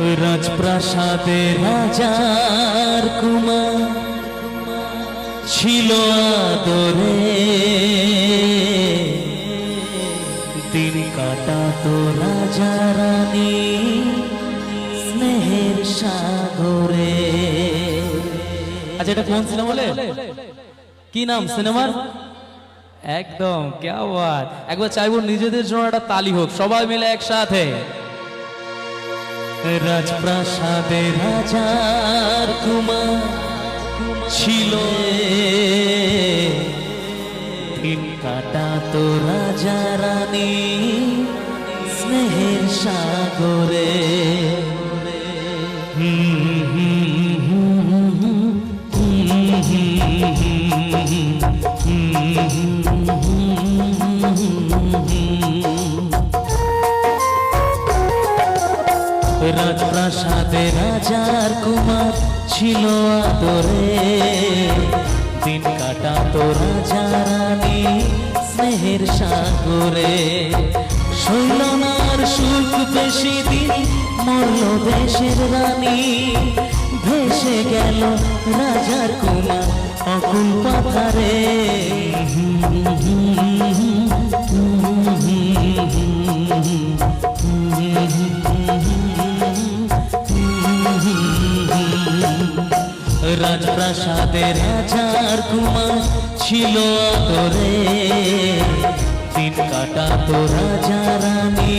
রাজপ্রাসাদে রাজার কুমার ছিল আদরে। দিন কাটাতো রাজা রানী স্নেহের সাগরে। আচ্ছা এটা কোন সিনেমা বলে? কি নাম সিনেমার? একদম, কে বাত একবার চাইব নিজেদের জন্য একটা তালি হোক, সবাই মিলে একসাথে। রাজপ্রাসাদে রাজার কুমার ছিল দিন কাটাতো রাজা রানী স্নেহের সাগরে। রাজার কুমার ছিল আদরে দিন কাটাতো রাজা রানী স্নেহের সাগরে শৈলনার সুখ বেশি দিন মরল দেশের রানী ভেসে গেল রাজার কুমার অকুল পাথারে রাজপ্রাসাদে রাজার কুমার ছিল আদরে। দিন কাটাতো রাজা রানী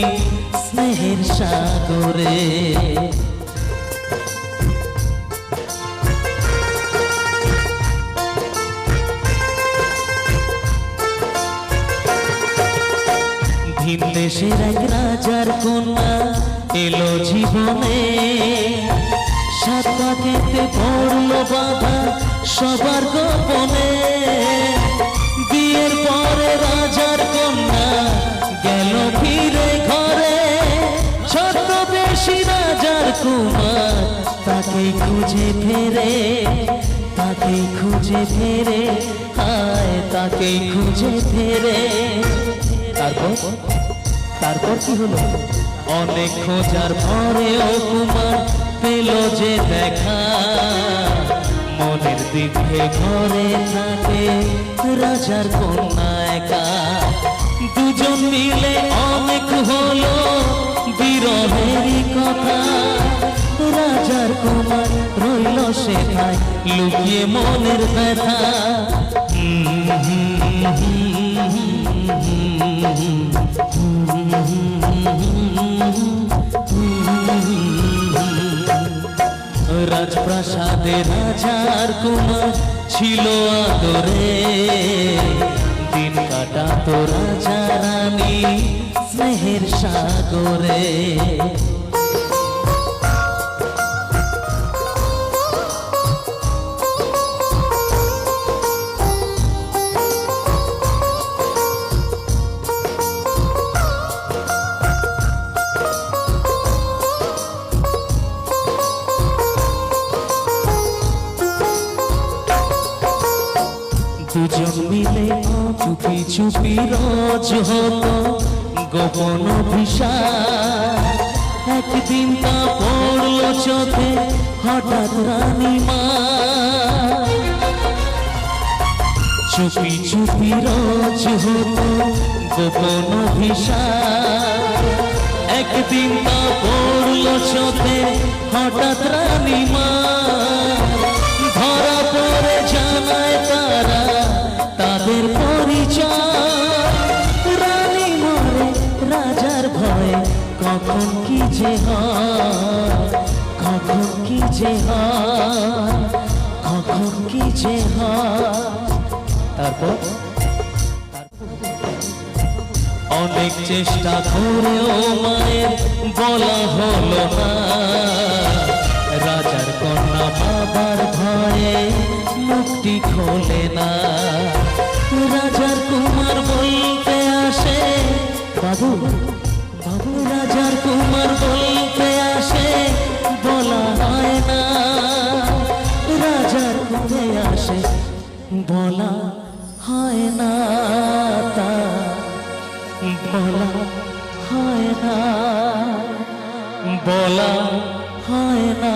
স্নেহের সাগরে। ভিন দেশের এক রাজার কন্যা এলো জীবনে। সাত পাকেতে পড়ল বাধা সবার গোপনে। বিয়ের পরে রাজার কন্যা গেল ফিরে ঘরে। ছোট বেশি রাজার কুমার তাকে খুঁজে ফেরে তাকে খুঁজে ফেরে, হায় তাকে খুঁজে ফেরে। তারপর? তারপর কি হলো? অনেক খোঁজার পরেও কুমার পেল যে দেখা। মনের দিকে ঘরে থাকে রাজার কন্যা একা। দুজন মিলে অনেক হলো বিরহেরই কথা। রাজার কুমার রইল সেখায় লুকিয়ে মনের ব্যথা। রাজপ্রাসাদে রাজার কুমার ছিল আদরে। দিন কাটাতো রাজা রানী স্নেহের সাগরে। দুজন মিলে চুপি চুপি রোজ হতো গোপন অভিশাপ। একদিন তা পড়ল চোখে হঠাৎ রানী মা। চুপি চুপি রোজ হতো গোপন অভিশাপ। একদিন তা পড়ল চোখে হঠাৎ রানী কখন কি যে কখন কি যে কখন কি যে তারপর? অনেক চেষ্টা করেও মায়ের বলা হলো না। রাজার কন্যা বাবার ভয়ে মুক্তি খোলে না। রাজার কুমার বলতে আসে, বাবু রাজার কুমার বলতে আসে, বলা হয় না। রাজার কুমে আসে, বলা হয় না তা। বলা হয় না, বলা হয় না